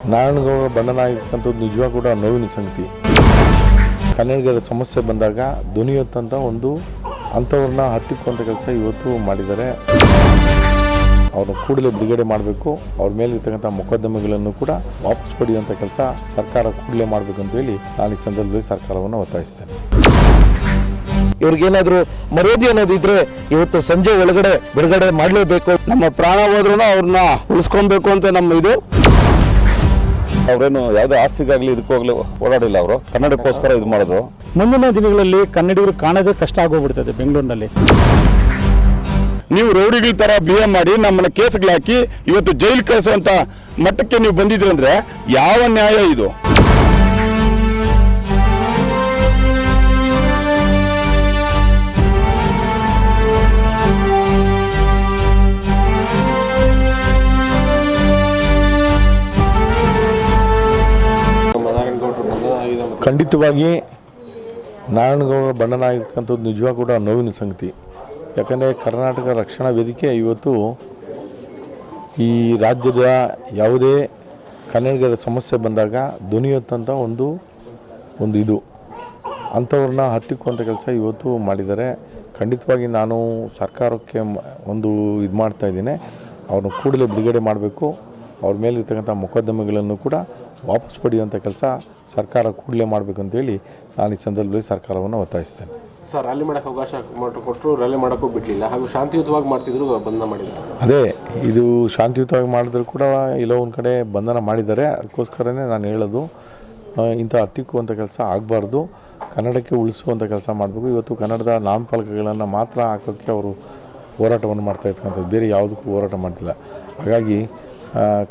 ನಾರಾಯಣಗೌಡ ಬಂಧನ ಆಗಿರ್ತಕ್ಕಂಥದ್ದು ನಿಜವಾಗ ಕೂಡ ನೋವಿನ ಸಂಗತಿ. ಕನ್ನಡಿಗರ ಸಮಸ್ಯೆ ಬಂದಾಗ ಧ್ವನಿ ಹೊತ್ತಂತ ಒಂದು ಅಂಥವ್ರನ್ನ ಹತ್ತಿಕ್ಕುವಂಥ ಕೆಲಸ ಇವತ್ತು ಮಾಡಿದ್ದಾರೆ. ಅವ್ರನ್ನ ಕೂಡಲೇ ಬಿಡುಗಡೆ ಮಾಡಬೇಕು. ಅವ್ರ ಮೇಲೆ ಇರ್ತಕ್ಕಂಥ ಮೊಕದ್ದಮೆಗಳನ್ನು ಕೂಡ ವಾಪಸ್ ಪಡೆಯುವಂಥ ಕೆಲಸ ಸರ್ಕಾರ ಕೂಡಲೇ ಮಾಡಬೇಕು ಅಂತ ಹೇಳಿ ನಾನು ಈ ಸಂದರ್ಭದಲ್ಲಿ ಸರ್ಕಾರವನ್ನು ಒತ್ತಾಯಿಸ್ತೇನೆ. ಇವ್ರಿಗೇನಾದ್ರೂ ಮರ್ಯಾದೆ ಅನ್ನೋದಿದ್ರೆ ಇವತ್ತು ಸಂಜೆ ಒಳಗಡೆ ಬಿಡುಗಡೆ ಮಾಡಲೇಬೇಕು. ನಮ್ಮ ಪ್ರಾಣ ಹೋದ್ರೂ ಅವ್ರನ್ನ ಉಳಿಸ್ಕೊಬೇಕು ಅಂತ ನಮ್ಮ ಇದು. ಅವ್ರೇನು ಯಾವುದೇ ಆಸ್ತಿಗಾಗಲಿ ಇದಕ್ಕೋಗ್ಲಿ ಓಡಾಡಿಲ್ಲ ಅವರು. ಕನ್ನಡಕ್ಕೋಸ್ಕರ ಇದು ಮಾಡಿದ್ರು. ಮುಂದಿನ ದಿನಗಳಲ್ಲಿ ಕನ್ನಡಿಗರು ಕಾಣೋದೇ ಕಷ್ಟ ಆಗೋಗ್ಬಿಡ್ತದೆ ಬೆಂಗಳೂರಿನಲ್ಲಿ. ನೀವು ರೌಡಿಗಳ ತರ ಬಿಹೇವ್ ಮಾಡಿ ನಮ್ಮನ್ನ ಕೇಸ್ಗಳಾಕಿ ಇವತ್ತು ಜೈಲ್ ಕಳಿಸುವಂತ ಮಟ್ಟಕ್ಕೆ ನೀವು ಬಂದಿದ್ರಿ ಅಂದ್ರೆ ಯಾವ ನ್ಯಾಯ ಇದು? ಖಂಡಿತವಾಗಿ ನಾರಾಯಣಗೌಡ ಬಣ್ಣನಾಗಿರ್ತಕ್ಕಂಥದ್ದು ನಿಜವಾಗ ಕೂಡ ನೋವಿನ ಸಂಗತಿ. ಯಾಕಂದರೆ ಕರ್ನಾಟಕ ರಕ್ಷಣಾ ವೇದಿಕೆ ಇವತ್ತು ಈ ರಾಜ್ಯದ ಯಾವುದೇ ಕನ್ನಡಿಗರ ಸಮಸ್ಯೆ ಬಂದಾಗ ಧ್ವನಿ ಎತ್ತಂಥ ಒಂದು ಒಂದು ಇದು. ಅಂಥವ್ರನ್ನ ಹತ್ತಿಕ್ಕುವಂಥ ಕೆಲಸ ಇವತ್ತು ಮಾಡಿದ್ದಾರೆ. ಖಂಡಿತವಾಗಿ ನಾನು ಸರ್ಕಾರಕ್ಕೆ ಒಂದು ಇದು ಮಾಡ್ತಾ ಇದ್ದೀನಿ. ಅವ್ರನ್ನ ಕೂಡಲೇ ಬಿಡುಗಡೆ ಮಾಡಬೇಕು. ಅವ್ರ ಮೇಲಿರ್ತಕ್ಕಂಥ ಮೊಕದ್ದಮೆಗಳನ್ನು ಕೂಡ ವಾಪಸ್ ಪಡೆಯುವಂಥ ಕೆಲಸ ಸರ್ಕಾರ ಕೂಡಲೇ ಮಾಡಬೇಕಂತೇಳಿ ನಾನು ಈ ಸಂದರ್ಭದಲ್ಲಿ ಸರ್ಕಾರವನ್ನು ಒತ್ತಾಯಿಸ್ತೇನೆ. ಸರ್ ರ್ಯಾಲಿ ಮಾಡೋಕ್ಕೆ ಅವಕಾಶ ಕೊಟ್ಟರು ರ್ಯಾಲಿ ಮಾಡೋಕ್ಕೂ ಬಿಡಲಿಲ್ಲ. ಹಾಗೂ ಶಾಂತಿಯುತವಾಗಿ ಮಾಡ್ತಿದ್ರು ಬಂಧನ ಮಾಡಿದ್ದಾರೆ ಅದೇ ಇದು ಶಾಂತಿಯುತವಾಗಿ ಮಾಡಿದ್ರು ಕೂಡ ಎಲ್ಲೋ ಒಂದು ಕಡೆ ಬಂಧನ ಮಾಡಿದ್ದಾರೆ. ಅದಕ್ಕೋಸ್ಕರನೇ ನಾನು ಹೇಳೋದು ಇಂಥ ಹತ್ತಿಕ್ಕುವಂಥ ಕೆಲಸ ಆಗಬಾರ್ದು. ಕನ್ನಡಕ್ಕೆ ಉಳಿಸುವಂಥ ಕೆಲಸ ಮಾಡಬೇಕು. ಇವತ್ತು ಕನ್ನಡದ ನಾಮಫಲಕಗಳನ್ನು ಮಾತ್ರ ಹಾಕೋಕ್ಕೆ ಅವರು ಹೋರಾಟವನ್ನು ಮಾಡ್ತಾ ಇರ್ತಕ್ಕಂಥದ್ದು. ಬೇರೆ ಯಾವುದಕ್ಕೂ ಹೋರಾಟ ಮಾಡ್ತಿಲ್ಲ. ಹಾಗಾಗಿ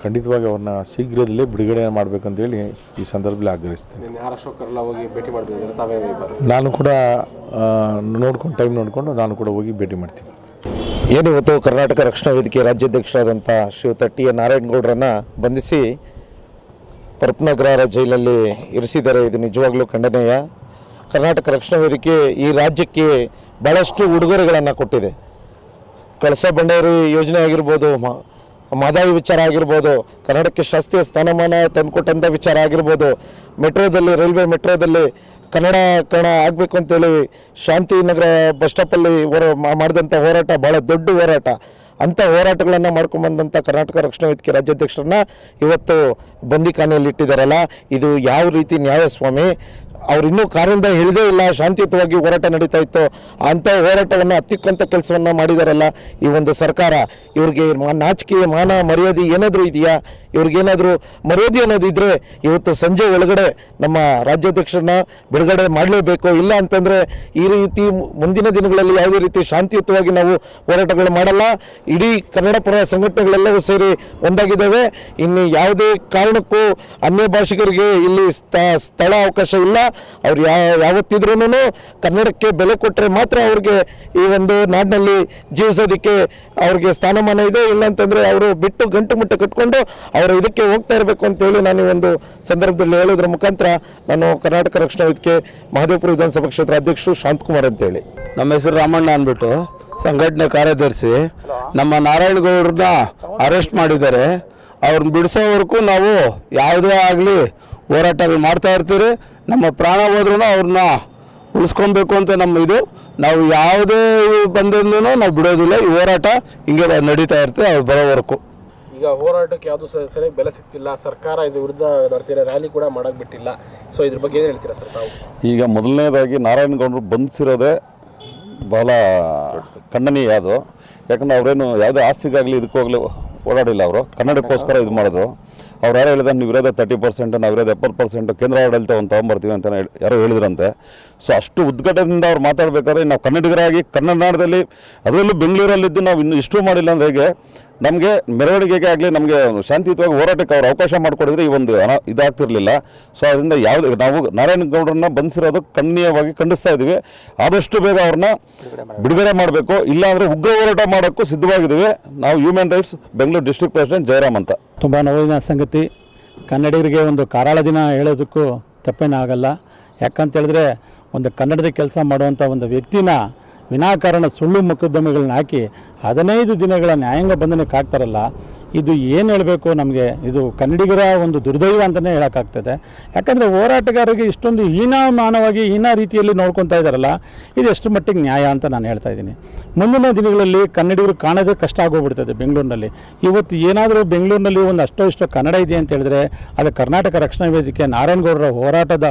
ಖಂಡಿತವಾಗಿ ಅವ್ರನ್ನ ಶೀಘ್ರದಲ್ಲೇ ಬಿಡುಗಡೆ ಮಾಡಬೇಕಂತೇಳಿ ಈ ಸಂದರ್ಭದಲ್ಲಿ ಆಗ್ರಹಿಸ್ತೀನಿ. ನಾನು ಕೂಡ ನೋಡ್ಕೊಂಡು ಟೈಮ್ ನೋಡಿಕೊಂಡು ನಾನು ಕೂಡ ಹೋಗಿ ಭೇಟಿ ಮಾಡ್ತೀನಿ. ಏನಿವತ್ತು ಕರ್ನಾಟಕ ರಕ್ಷಣಾ ವೇದಿಕೆ ರಾಜ್ಯಾಧ್ಯಕ್ಷರಾದಂಥ ಶ್ರೀಯುತ ಟಿ ಎ ನಾರಾಯಣಗೌಡರನ್ನ ಬಂಧಿಸಿ ಪರಪ್ನಗ್ರಹರ ಜೈಲಲ್ಲಿ ಇರಿಸಿದ್ದಾರೆ. ಇದು ನಿಜವಾಗ್ಲೂ ಖಂಡನೀಯ. ಕರ್ನಾಟಕ ರಕ್ಷಣಾ ವೇದಿಕೆ ಈ ರಾಜ್ಯಕ್ಕೆ ಭಾಳಷ್ಟು ಉಡುಗೊರೆಗಳನ್ನು ಕೊಟ್ಟಿದೆ. ಕಳಸ ಬಂಡೇರಿ ಯೋಜನೆ ಆಗಿರ್ಬೋದು ಮ- ಮಹದಾಯಿ ವಿಚಾರ ಆಗಿರ್ಬೋದು, ಕನ್ನಡಕ್ಕೆ ಶಾಸ್ತ್ರೀಯ ಸ್ಥಾನಮಾನ ತಂದುಕೊಟ್ಟಂಥ ವಿಚಾರ ಆಗಿರ್ಬೋದು, ಮೆಟ್ರೋದಲ್ಲಿ, ರೈಲ್ವೆ ಮೆಟ್ರೋದಲ್ಲಿ ಕನ್ನಡ ಕಣ ಆಗಬೇಕು ಅಂತೇಳಿ ಶಾಂತಿನಗರ ಬಸ್ ಸ್ಟಾಪಲ್ಲಿ ಹೊರ ಮಾಡಿದಂಥ ಹೋರಾಟ ಭಾಳ ದೊಡ್ಡ ಹೋರಾಟ. ಅಂಥ ಹೋರಾಟಗಳನ್ನು ಮಾಡ್ಕೊಂಬಂದಂಥ ಕರ್ನಾಟಕ ರಕ್ಷಣಾ ವೇದಿಕೆ ರಾಜ್ಯಾಧ್ಯಕ್ಷರನ್ನ ಇವತ್ತು ಬಂದಿಖಾನೆಯಲ್ಲಿ ಇಟ್ಟಿದ್ದಾರಲ್ಲ ಇದು ಯಾವ ರೀತಿ ನ್ಯಾಯ ಸ್ವಾಮಿ ಅವ್ರು ಇನ್ನೂ ಕಾರಿಂದ ಇಳಿದೇ ಇಲ್ಲ, ಶಾಂತಿಯುತವಾಗಿ ಹೋರಾಟ ನಡೀತಾ ಇತ್ತು. ಅಂಥ ಹೋರಾಟವನ್ನು ಹತ್ತಿಕ್ಕಂಥ ಕೆಲಸವನ್ನು ಮಾಡಿದಾರಲ್ಲ ಈ ಒಂದು ಸರ್ಕಾರ. ಇವ್ರಿಗೆ ನಾಚಿಕೆ ಮಾನ ಮರ್ಯಾದೆ ಏನಾದರೂ ಇದೆಯಾ? ಇವ್ರಿಗೇನಾದರೂ ಮರ್ಯಾದೆ ಅನ್ನೋದಿದ್ರೆ ಇವತ್ತು ಸಂಜೆ ಒಳಗಡೆ ನಮ್ಮ ರಾಜ್ಯಾಧ್ಯಕ್ಷರನ್ನ ಬಿಡುಗಡೆ ಮಾಡಲೇಬೇಕು. ಇಲ್ಲ ಅಂತಂದರೆ ಈ ರೀತಿ ಮುಂದಿನ ದಿನಗಳಲ್ಲಿ ಯಾವುದೇ ರೀತಿ ಶಾಂತಿಯುತವಾಗಿ ನಾವು ಹೋರಾಟಗಳು ಮಾಡಲ್ಲ. ಇಡೀ ಕನ್ನಡ ಪರ ಸಂಘಟನೆಗಳೆಲ್ಲವೂ ಸೇರಿ ಒಂದಾಗಿದ್ದಾವೆ. ಇನ್ನು ಯಾವುದೇ ಕಾರಣಕ್ಕೂ ಅನ್ಯ ಭಾಷಿಗರಿಗೆ ಇಲ್ಲಿ ಸ್ಥ, ಸ್ಥಳ ಅವಕಾಶ ಇಲ್ಲ. ಅವ್ರು ಯಾವ ಯಾವತ್ತಿದ್ರೂ ಕನ್ನಡಕ್ಕೆ ಬೆಲೆ ಕೊಟ್ಟರೆ ಮಾತ್ರ ಅವ್ರಿಗೆ ಈ ಒಂದು ನಾಡಿನಲ್ಲಿ ಜೀವಿಸೋದಕ್ಕೆ ಅವ್ರಿಗೆ ಸ್ಥಾನಮಾನ ಇದೆ. ಇಲ್ಲ ಅಂತಂದರೆ ಅವರು ಬಿಟ್ಟು ಗಂಟು ಮುಟ್ಟು ಕಟ್ಕೊಂಡು ಅವರು ಇದಕ್ಕೆ ಹೋಗ್ತಾ ಇರಬೇಕು ಅಂತೇಳಿ ನಾನು ಒಂದು ಸಂದರ್ಭದಲ್ಲಿ ಹೇಳೋದ್ರ ಮುಖಾಂತರ ನಾನು ಕರ್ನಾಟಕ ರಕ್ಷಣಾ ವೇದಿಕೆ ಮಹದೇವಪುರ ವಿಧಾನಸಭಾ ಕ್ಷೇತ್ರ ಅಧ್ಯಕ್ಷರು ಶಾಂತಕುಮಾರ್ ಅಂತೇಳಿ. ನಮ್ಮ ಹೆಸರು ರಾಮಣ್ಣ ಅಂದ್ಬಿಟ್ಟು ಸಂಘಟನೆ ಕಾರ್ಯದರ್ಶಿ. ನಮ್ಮ ನಾರಾಯಣಗೌಡ್ರನ್ನ ಅರೆಸ್ಟ್ ಮಾಡಿದ್ದಾರೆ. ಅವ್ರನ್ನ ಬಿಡಿಸೋವರೆಗೂ ನಾವು ಯಾವುದೇ ಆಗಲಿ ಹೋರಾಟಗಳು ಮಾಡ್ತಾ ಇರ್ತೀರಿ. ನಮ್ಮ ಪ್ರಾಣ ಹೋದ್ರೂ ಅವ್ರನ್ನ ಉಳಿಸ್ಕೊಬೇಕು ಅಂತ ನಮ್ಮ ಇದು. ನಾವು ಯಾವುದೇ ಬಂದ್ರೂ ನಾವು ಬಿಡೋದಿಲ್ಲ. ಈ ಹೋರಾಟ ಹಿಂಗೆ ನಡೀತಾ ಇರ್ತೀವಿ ಅವ್ರು ಬರೋವರೆಗೂ. ಈಗ ಹೋರಾಟಕ್ಕೆ ಯಾವುದು ಸರಿಯಾಗಿ ಬೆಲೆ ಸಿಗ್ತಿಲ್ಲ, ಸರ್ಕಾರ ಇದು ವಿರುದ್ಧ ನಡೆತಿರೋ ರ್ಯಾಲಿ ಕೂಡ ಮಾಡಕ್ ಬಿಟ್ಟಿಲ್ಲ ಸೊ ಇದ್ರ ಬಗ್ಗೆ ಏನು ಹೇಳ್ತೀರಾ ಸರ್ ತಾವು? ಈಗ ಮೊದಲನೇದಾಗಿ ನಾರಾಯಣಗೌಡರು ಬಂಧಿಸಿರೋದೇ ಬಹಳ ಖಂಡನೀಯ ಅದು. ಯಾಕಂದ್ರೆ ಅವರೇನು ಯಾವುದೇ ಆಸ್ತಿಗಾಗಲಿ ಇದಕ್ಕೋಗಲಿ ಓಡಾಡಿಲ್ಲ ಅವರು. ಕನ್ನಡಕ್ಕೋಸ್ಕರ ಇದು ಮಾಡಿದ್ರು. ಅವ್ರು ಯಾರು ಹೇಳಿದ್ರೆ ನೀವು ಇರೋದೇ ತರ್ಟಿ ಪರ್ಸೆಂಟ್ ನಾವು ಇರೋದು ಎಪ್ಪತ್ತು ಪರ್ಸೆಂಟ್ ಕೇಂದ್ರ ಆಡಳಿತ ಒಂದು ತೊಗೊಂಬರ್ತೀವಿ ಅಂತ ಯಾರೋ ಹೇಳಿದ್ರಂತೆ. ಸೊ ಅಷ್ಟು ಉದ್ಘಾಟದಿಂದ ಅವ್ರು ಮಾತಾಡ್ಬೇಕಾದ್ರೆ ನಾವು ಕನ್ನಡಿಗರಾಗಿ ಕನ್ನಡನಾಡದಲ್ಲಿ ಅದರಲ್ಲೂ ಬೆಂಗಳೂರಲ್ಲಿದ್ದು ನಾವು ಇನ್ನೂ ಇಷ್ಟು ಮಾಡಿಲ್ಲ ಅಂದ್ರೆ ಹೇಗೆ? ನಮಗೆ ಮೆರವಣಿಗೆಗೆ ಆಗಲಿ ನಮಗೆ ಶಾಂತಿಯುತವಾಗಿ ಹೋರಾಟಕ್ಕೆ ಅವರು ಅವಕಾಶ ಮಾಡಿಕೊಡಿದ್ರೆ ಈ ಒಂದು ಅನ ಇದಾಗ್ತಿರಲಿಲ್ಲ. ಸೊ ಅದರಿಂದ ಯಾವುದೇ ನಾವು ನಾರಾಯಣಗೌಡರನ್ನ ಬಂಧಿಸಿರೋದು ಕಣ್ಣೀಯವಾಗಿ ಖಂಡಿಸ್ತಾ ಇದ್ದೀವಿ. ಆದಷ್ಟು ಬೇಗ ಅವ್ರನ್ನ ಬಿಡುಗಡೆ ಮಾಡಬೇಕು. ಇಲ್ಲಾಂದರೆ ಉಗ್ರ ಹೋರಾಟ ಮಾಡೋಕ್ಕೂ ಸಿದ್ಧವಾಗಿದ್ದೀವಿ. ನಾವು human rights Bengaluru district president Jayaram ಅಂತ. ತುಂಬ ನೋವಿನ ಸಂಗತಿ. ಕನ್ನಡಿಗರಿಗೆ ಒಂದು ಕಾರಾಳ ದಿನ ಹೇಳೋದಕ್ಕೂ ತಪ್ಪೇನಾಗಲ್ಲ ಯಾಕಂತ ಹೇಳಿದ್ರೆ ಒಂದು ಕನ್ನಡದ ಕೆಲಸ ಮಾಡುವಂಥ ಒಂದು ವ್ಯಕ್ತಿನ ವಿನಾಕಾರಣ ಸುಳ್ಳು ಮೊಕದ್ದಮೆಗಳನ್ನ ಹಾಕಿ ಹದಿನೈದು ದಿನಗಳ ನ್ಯಾಯಾಂಗ ಬಂಧನಕ್ಕೆ ಹಾಕ್ತಾರಲ್ಲ, ಇದು ಏನು ಹೇಳಬೇಕು ನಮಗೆ? ಇದು ಕನ್ನಡಿಗರ ಒಂದು ದುರ್ದೈವ ಅಂತಲೇ ಹೇಳೋಕ್ಕಾಗ್ತದೆ. ಯಾಕಂದರೆ ಹೋರಾಟಗಾರರಿಗೆ ಇಷ್ಟೊಂದು ಹೀನಾಮಾನವಾಗಿ ಹೀನ ರೀತಿಯಲ್ಲಿ ನೋಡ್ಕೊತಾ ಇದ್ದಾರಲ್ಲ ಇದು ಎಷ್ಟು ಮಟ್ಟಿಗೆ ನ್ಯಾಯ ಅಂತ ನಾನು ಹೇಳ್ತಾ ಇದ್ದೀನಿ. ಮುಂದಿನ ದಿನಗಳಲ್ಲಿ ಕನ್ನಡಿಗರು ಕಾಣೋದೇ ಕಷ್ಟ ಆಗೋಗ್ಬಿಡ್ತದೆ ಬೆಂಗಳೂರಿನಲ್ಲಿ. ಇವತ್ತು ಏನಾದರೂ ಬೆಂಗಳೂರಿನಲ್ಲಿ ಒಂದು ಅಷ್ಟೋ ಇಷ್ಟೋ ಕನ್ನಡ ಇದೆ ಅಂತ ಹೇಳಿದ್ರೆ, ಅದು ಕರ್ನಾಟಕ ರಕ್ಷಣಾ ವೇದಿಕೆ ನಾರಾಯಣಗೌಡರ ಹೋರಾಟದ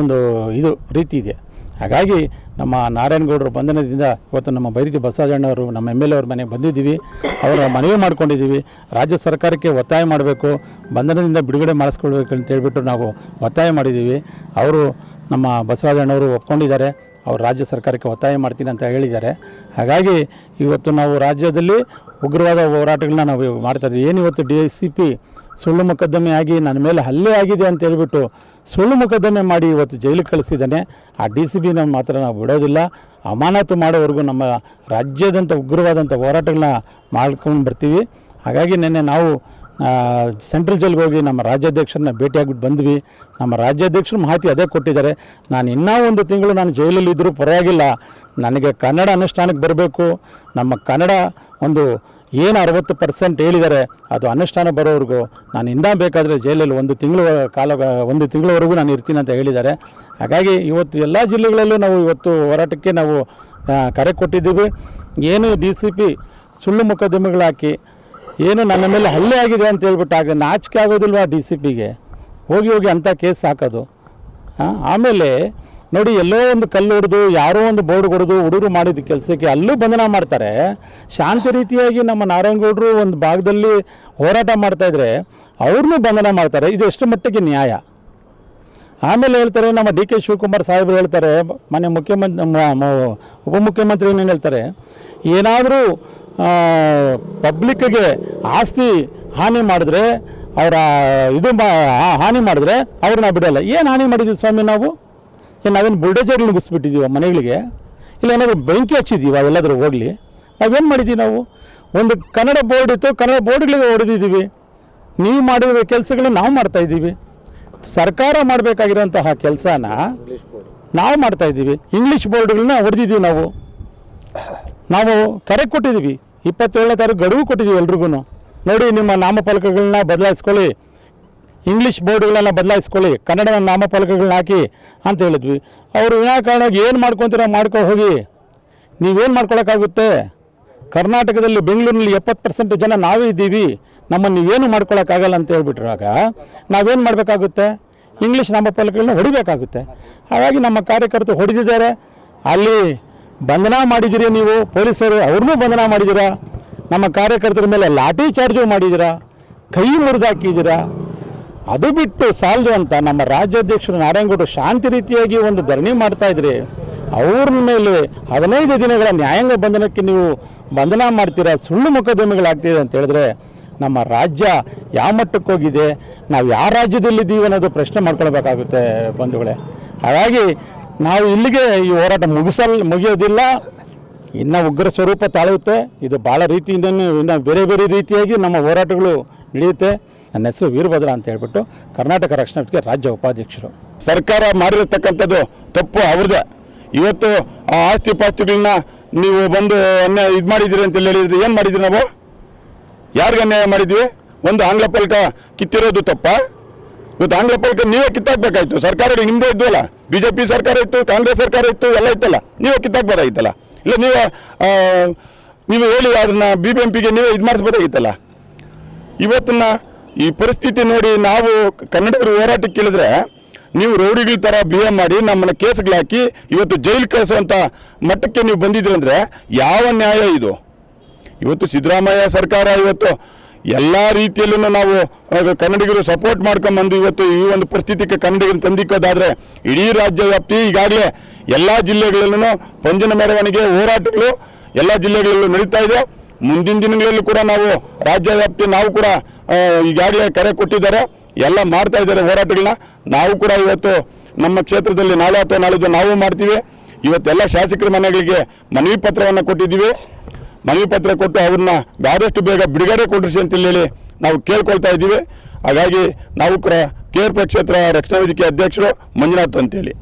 ಒಂದು ಇದು ರೀತಿ ಇದೆ. ಹಾಗಾಗಿ ನಮ್ಮ ನಾರಾಯಣಗೌಡರ ಬಂಧನದಿಂದ ಇವತ್ತು ನಮ್ಮ ಬೈರತಿ ಬಸವಣ್ಣವರು ನಮ್ಮ ಎಂ ಎಲ್ ಎ ಅವ್ರ ಮನೆಗೆ ಬಂದಿದ್ದೀವಿ. ಅವರ ಮನವಿ ಮಾಡ್ಕೊಂಡಿದ್ದೀವಿ. ರಾಜ್ಯ ಸರ್ಕಾರಕ್ಕೆ ಒತ್ತಾಯ ಮಾಡಬೇಕು. ಬಂಧನದಿಂದ ಬಿಡುಗಡೆ ಮಾಡಿಸ್ಕೊಳ್ಬೇಕು ಅಂತ ಹೇಳಿಬಿಟ್ಟು ನಾವು ಒತ್ತಾಯ ಮಾಡಿದ್ದೀವಿ. ಅವರು ನಮ್ಮ ಬಸವರಾಜಣ್ಣವರು ಒಪ್ಕೊಂಡಿದ್ದಾರೆ. ಅವರು ರಾಜ್ಯ ಸರ್ಕಾರಕ್ಕೆ ಒತ್ತಾಯ ಮಾಡ್ತೀನಿ ಅಂತ ಹೇಳಿದ್ದಾರೆ. ಹಾಗಾಗಿ ಇವತ್ತು ನಾವು ರಾಜ್ಯದಲ್ಲಿ ಉಗ್ರವಾದ ಹೋರಾಟಗಳನ್ನ ನಾವು ಮಾಡ್ತಾ ಇದ್ದೀವಿ. ಏನು ಇವತ್ತು ಡಿ ಸಿ ಪಿ ಸುಳ್ಳು ಮೊಕದ್ದಮೆ ಆಗಿ ನನ್ನ ಮೇಲೆ ಹಲ್ಲೆ ಆಗಿದೆ ಅಂತ ಹೇಳ್ಬಿಟ್ಟು ಸುಳ್ಳು ಮೊಕದ್ದಮೆ ಮಾಡಿ ಇವತ್ತು ಜೈಲಿಗೆ ಕಳಿಸಿದ್ದಾನೆ. ಆ ಡಿ ಸಿ ಬಿನ ಮಾತ್ರ ನಾವು ಬಿಡೋದಿಲ್ಲ. ಅಮಾನತು ಮಾಡೋವರೆಗೂ ನಮ್ಮ ರಾಜ್ಯದಂಥ ಉಗ್ರವಾದಂಥ ಹೋರಾಟಗಳನ್ನ ಮಾಡ್ಕೊಂಡು ಬರ್ತೀವಿ. ಹಾಗಾಗಿ ನಿನ್ನೆ ನಾವು ಸೆಂಟ್ರಲ್ ಜೈಲ್ಗೆ ಹೋಗಿ ನಮ್ಮ ರಾಜ್ಯಾಧ್ಯಕ್ಷರನ್ನ ಭೇಟಿಯಾಗ್ಬಿಟ್ಟು ಬಂದ್ವಿ. ನಮ್ಮ ರಾಜ್ಯಾಧ್ಯಕ್ಷರು ಮಾಹಿತಿ ಅದೇ ಕೊಟ್ಟಿದ್ದಾರೆ. ನಾನು ಇನ್ನೂ ಒಂದು ತಿಂಗಳು ನಾನು ಜೈಲಲ್ಲಿ ಇದ್ದರೂ ಪರವಾಗಿಲ್ಲ. ನನಗೆ ಕನ್ನಡ ಅನುಷ್ಠಾನಕ್ಕೆ ಬರಬೇಕು. ನಮ್ಮ ಕನ್ನಡ ಒಂದು ಏನು ಅರವತ್ತು ಪರ್ಸೆಂಟ್ ಹೇಳಿದ್ದಾರೆ ಅದು ಅನುಷ್ಠಾನ ಬರೋವರೆಗೂ, ನಾನು ಇಂದ ಬೇಕಾದರೆ ಜೈಲಲ್ಲಿ ಒಂದು ತಿಂಗಳು ಕಾಲ, ಒಂದು ತಿಂಗಳವರೆಗೂ ನಾನು ಇರ್ತೀನಿ ಅಂತ ಹೇಳಿದ್ದಾರೆ ಹಾಗಾಗಿ ಇವತ್ತು ಎಲ್ಲ ಜಿಲ್ಲೆಗಳಲ್ಲೂ ನಾವು ಇವತ್ತು ಹೋರಾಟಕ್ಕೆ ನಾವು ಕರೆ ಕೊಟ್ಟಿದ್ದೀವಿ. ಏನು ಡಿ ಸಿ ಪಿ ಸುಳ್ಳು ಮೊಕದ್ದಮೆಗಳು ಹಾಕಿ ಏನು ನನ್ನ ಮೇಲೆ ಹಲ್ಲೆ ಆಗಿದೆ ಅಂತ ಹೇಳ್ಬಿಟ್ಟು ಆಗ ನಾಚಿಕೆ ಆಗೋದಿಲ್ವಾ ಡಿ ಸಿ ಪಿಗೆ ಹೋಗಿ ಹೋಗಿ ಅಂಥ ಕೇಸ್ ಹಾಕೋದು. ಆಮೇಲೆ ನೋಡಿ, ಎಲ್ಲೋ ಒಂದು ಕಲ್ಲು ಹೊಡೆದು, ಯಾರೋ ಒಂದು ಬೋರ್ಡ್ ಹೊಡೆದು ಹುಡುಗರು ಮಾಡಿದ ಕೆಲಸಕ್ಕೆ ಅಲ್ಲೂ ಬಂಧನ ಮಾಡ್ತಾರೆ. ಶಾಂತ ರೀತಿಯಾಗಿ ನಮ್ಮ ನಾರಾಯಣಗೌಡರು ಒಂದು ಭಾಗದಲ್ಲಿ ಹೋರಾಟ ಮಾಡ್ತಾಯಿದ್ರೆ ಅವ್ರನ್ನೂ ಬಂಧನ ಮಾಡ್ತಾರೆ. ಇದು ಎಷ್ಟು ಮಟ್ಟಿಗೆ ನ್ಯಾಯ? ಆಮೇಲೆ ಹೇಳ್ತಾರೆ, ನಮ್ಮ ಡಿ ಕೆ ಶಿವಕುಮಾರ್ ಸಾಹೇಬರು ಹೇಳ್ತಾರೆ, ಮನೆ ಮುಖ್ಯಮಂತ್ರಿ, ನಮ್ಮ ಉಪಮುಖ್ಯಮಂತ್ರಿ ಏನೇನು ಹೇಳ್ತಾರೆ? ಏನಾದರೂ ಪಬ್ಲಿಕ್ಗೆ ಆಸ್ತಿ ಹಾನಿ ಮಾಡಿದ್ರೆ, ಅವರ ಇದು ಹಾನಿ ಮಾಡಿದ್ರೆ ಅವ್ರನ್ನ ಬಿಡಲ್ಲ. ಏನು ಹಾನಿ ಮಾಡಿದ್ವಿ ಸ್ವಾಮಿ ನಾವು? ಏನು ನಾವೇನು ಬುಲ್ಡೇಜರ್ ನುಗ್ಗಿಸ್ಬಿಟ್ಟಿದ್ದೀವ ಮನೆಗಳಿಗೆ? ಇಲ್ಲ ಏನಾದರೂ ಬೆಂಕಿ ಹಚ್ಚಿದ್ದೀವ ಎಲ್ಲಾದರೂ ಹೋಗಲಿ? ನಾವೇನು ಮಾಡಿದ್ದೀವಿ ನಾವು? ಒಂದು ಕನ್ನಡ ಬೋರ್ಡ್ ಇತ್ತು ಕನ್ನಡ ಬೋರ್ಡ್ಗಳಿಗೆ ಹೊಡೆದಿದ್ದೀವಿ. ನೀವು ಮಾಡಿದ ಕೆಲಸಗಳನ್ನ ನಾವು ಮಾಡ್ತಾ ಇದ್ದೀವಿ. ಸರ್ಕಾರ ಮಾಡಬೇಕಾಗಿರೋಂತಹ ಕೆಲಸನ ನಾವು ಮಾಡ್ತಾ ಇದ್ದೀವಿ. ಇಂಗ್ಲೀಷ್ ಬೋರ್ಡ್ಗಳನ್ನ ಹೊಡೆದಿದ್ದೀವಿ ನಾವು. ನಾವು ಕರೆ ಕೊಟ್ಟಿದ್ದೀವಿ. ಇಪ್ಪತ್ತೇಳನೇ ತಾರೀಕು ಗಡುವು ಕೊಟ್ಟಿದ್ದೀವಿ ಎಲ್ರಿಗೂ ನೋಡಿ ನಿಮ್ಮ ನಾಮಫಲಕಗಳನ್ನ ಬದಲಾಯಿಸ್ಕೊಳ್ಳಿ. ಇಂಗ್ಲೀಷ್ ಬೋರ್ಡ್ಗಳನ್ನ ಬದಲಾಯಿಸ್ಕೊಳ್ಳಿ ಕನ್ನಡ ನಾಮಫಲಕಗಳನ್ನ ಹಾಕಿ ಅಂತ ಹೇಳಿದ್ವಿ. ಅವರು ವಿನಾಕಾರಣವಾಗಿ ಏನು ಮಾಡ್ಕೊತೀರ ಮಾಡ್ಕೊ ಹೋಗಿ. ನೀವೇನು ಮಾಡ್ಕೊಳಕ್ಕಾಗುತ್ತೆ? ಕರ್ನಾಟಕದಲ್ಲಿ ಬೆಂಗಳೂರಿನಲ್ಲಿ ಎಪ್ಪತ್ತು ಪರ್ಸೆಂಟ್ ಜನ ನಾವೇ ಇದ್ದೀವಿ. ನಮ್ಮನ್ನು ನೀವೇನು ಮಾಡ್ಕೊಳಕ್ಕಾಗಲ್ಲ ಅಂತ ಹೇಳ್ಬಿಟ್ರಾಗ ನಾವೇನು ಮಾಡಬೇಕಾಗುತ್ತೆ? ಇಂಗ್ಲೀಷ್ ನಾಮಫಲಕಗಳನ್ನ ಹೊಡಿಬೇಕಾಗುತ್ತೆ. ಹಾಗಾಗಿ ನಮ್ಮ ಕಾರ್ಯಕರ್ತರು ಹೊಡೆದಿದ್ದಾರೆ. ಅಲ್ಲಿ ಬಂಧನ ಮಾಡಿದ್ದೀರಿ ನೀವು, ಪೊಲೀಸರು ಅವ್ರನ್ನೂ ಬಂಧನ ಮಾಡಿದ್ದೀರಾ? ನಮ್ಮ ಕಾರ್ಯಕರ್ತರ ಮೇಲೆ ಲಾಠಿ ಚಾರ್ಜು ಮಾಡಿದ್ದೀರಾ? ಕೈ ಮುರಿದಾಕಿದ್ದೀರಾ? ಅದು ಬಿಟ್ಟು ಸಾಲದು ಅಂತ ನಮ್ಮ ರಾಜ್ಯಾಧ್ಯಕ್ಷರು ನಾರಾಯಣಗೌಡರು ಶಾಂತಿ ರೀತಿಯಾಗಿ ಒಂದು ಧರಣಿ ಮಾಡ್ತಾ ಇದ್ರಿ ಅವ್ರ ಮೇಲೆ ಹದಿನೈದು ದಿನಗಳ ನ್ಯಾಯಾಂಗ ಬಂಧನಕ್ಕೆ ನೀವು ಬಂಧನ ಮಾಡ್ತೀರಾ, ಸುಳ್ಳು ಮೊಕದ್ದಮೆಗಳಾಗ್ತಿದೆ ಅಂತ ಹೇಳಿದ್ರೆ ನಮ್ಮ ರಾಜ್ಯ ಯಾವ ಮಟ್ಟಕ್ಕೆ ಹೋಗಿದೆ, ನಾವು ಯಾವ ರಾಜ್ಯದಲ್ಲಿದ್ದೀವಿ ಅನ್ನೋದು ಪ್ರಶ್ನೆ ಮಾಡ್ಕೊಳ್ಬೇಕಾಗುತ್ತೆ ಬಂಧುಗಳೇ. ಹಾಗಾಗಿ ನಾವು ಇಲ್ಲಿಗೆ ಈ ಹೋರಾಟ ಮುಗಿಸಲ್, ಮುಗಿಯೋದಿಲ್ಲ. ಇನ್ನು ಉಗ್ರ ಸ್ವರೂಪ ತಾಳುತ್ತೆ. ಇದು ಭಾಳ ರೀತಿಯಿಂದ ಇನ್ನು ಬೇರೆ ಬೇರೆ ರೀತಿಯಾಗಿ ನಮ್ಮ ಹೋರಾಟಗಳು ನಡೆಯುತ್ತೆ. ನನ್ನ ಹೆಸರು ವೀರಭದ್ರ ಅಂತ ಹೇಳ್ಬಿಟ್ಟು ಕರ್ನಾಟಕ ರಕ್ಷಣಾ ವೇದಿಕೆ ರಾಜ್ಯ ಉಪಾಧ್ಯಕ್ಷರು. ಸರ್ಕಾರ ಮಾಡಿರತಕ್ಕಂಥದ್ದು ತಪ್ಪು ಅವ್ರದ್ದೇ. ಇವತ್ತು ಆ ಆಸ್ತಿ ಪಾಸ್ತಿಗಳನ್ನ ನೀವು ಬಂದು ಅನ್ಯಾಯ ಇದು ಮಾಡಿದ್ದೀರಿ ಅಂತ ಹೇಳಿದ್ರೆ ಏನು ಮಾಡಿದ್ರಿ ನಾವು? ಯಾರಿಗೆ ಅನ್ಯಾಯ ಮಾಡಿದ್ವಿ? ಒಂದು ಆಂಗ್ಲ ಫಲಕ ಕಿತ್ತಿರೋದು ತಪ್ಪ. ಇವತ್ತು ಆಂಗ್ಲ ಫಲಕ ನೀವೇ ಕಿತ್ತಾಕ್ಬೇಕಾಯ್ತು. ಸರ್ಕಾರ ನಿಮ್ಮದೇ ಇದ್ವಲ್ಲ. ಬಿ ಜೆ ಪಿ ಸರ್ಕಾರ ಇತ್ತು, ಕಾಂಗ್ರೆಸ್ ಸರ್ಕಾರ ಇತ್ತು, ಎಲ್ಲ ಇತ್ತಲ್ಲ. ನೀವೇ ಕಿತ್ತಾಕ್ಬೋದಾಗಿತ್ತಲ್ಲ ಇಲ್ಲ, ನೀವು ನೀವು ಹೇಳಿ ಅದನ್ನು ಬಿ ಬಿ ಎಂ ಪಿಗೆ ನೀವೇ ಇದು ಮಾಡಿಸ್ಬೇಕಾಗಿತ್ತಲ್ಲ ಇವತ್ತನ್ನ ಈ ಪರಿಸ್ಥಿತಿ ನೋಡಿ ನಾವು ಕನ್ನಡಿಗರು ಹೋರಾಟಕ್ಕೆ ಇಳಿದ್ರೆ ನೀವು ರೌಡಿಗಳ ಥರ ಬಿಹೇವ್ ಮಾಡಿ ನಮ್ಮನ್ನ ಕೇಸ್ಗಳು ಹಾಕಿ ಇವತ್ತು ಜೈಲು ಕಳಿಸುವಂಥ ಮಟ್ಟಕ್ಕೆ ನೀವು ಬಂದಿದ್ರಿ ಅಂದರೆ ಯಾವ ನ್ಯಾಯ ಇದು? ಇವತ್ತು ಸಿದ್ದರಾಮಯ್ಯ ಸರ್ಕಾರ ಇವತ್ತು ಎಲ್ಲ ರೀತಿಯಲ್ಲೂ ನಾವು ಕನ್ನಡಿಗರು ಸಪೋರ್ಟ್ ಮಾಡ್ಕೊಂಬಂದು ಇವತ್ತು ಈ ಒಂದು ಪರಿಸ್ಥಿತಿಗೆ ಕನ್ನಡಿಗರು ತಂದಿಕ್ಕೋದಾದ್ರೆ ಇಡೀ ರಾಜ್ಯ ವ್ಯಾಪ್ತಿ ಈಗಾಗಲೇ ಎಲ್ಲ ಜಿಲ್ಲೆಗಳಲ್ಲೂ ಪಂಜನ ಮೆರವಣಿಗೆ ಹೋರಾಟಗಳು ಎಲ್ಲ ಜಿಲ್ಲೆಗಳಲ್ಲೂ ನಡೀತಾ ಇದೆ. ಮುಂದಿನ ದಿನಗಳಲ್ಲೂ ಕೂಡ ನಾವು ರಾಜ್ಯ ವ್ಯಾಪ್ತಿ ನಾವು ಕೂಡ ಈಗಾಗಲೇ ಕರೆ ಕೊಟ್ಟಿದ್ದಾರೆ. ಎಲ್ಲ ಮಾಡ್ತಾ ಇದ್ದಾರೆ ಹೋರಾಟಗಳನ್ನ. ನಾವು ಕೂಡ ಇವತ್ತು ನಮ್ಮ ಕ್ಷೇತ್ರದಲ್ಲಿ ನಾಳೆ ಅಥವಾ ನಾಳಿದ್ದು ನಾವು ಮಾಡ್ತೀವಿ. ಇವತ್ತೆಲ್ಲ ಶಾಸಕರ ಮನೆಗಳಿಗೆ ಮನವಿ ಪತ್ರವನ್ನು ಕೊಟ್ಟಿದ್ದೀವಿ. ಮನವಿ ಪತ್ರ ಕೊಟ್ಟು ಅವ್ರನ್ನ ಆದಷ್ಟು ಬೇಗ ಬಿಡುಗಡೆ ಕೊಡಿಸಿ ಅಂತ ಹೇಳಿ ನಾವು ಕೇಳ್ಕೊಳ್ತಾ ಇದ್ದೀವಿ. ಹಾಗಾಗಿ ನಾವು ಕೂಡ ಕೆ ಆರ್ ಪಿ ಕ್ಷೇತ್ರ ರಕ್ಷಣಾ ವೇದಿಕೆ ಅಧ್ಯಕ್ಷರು ಮಂಜುನಾಥ್ ಅಂತೇಳಿ.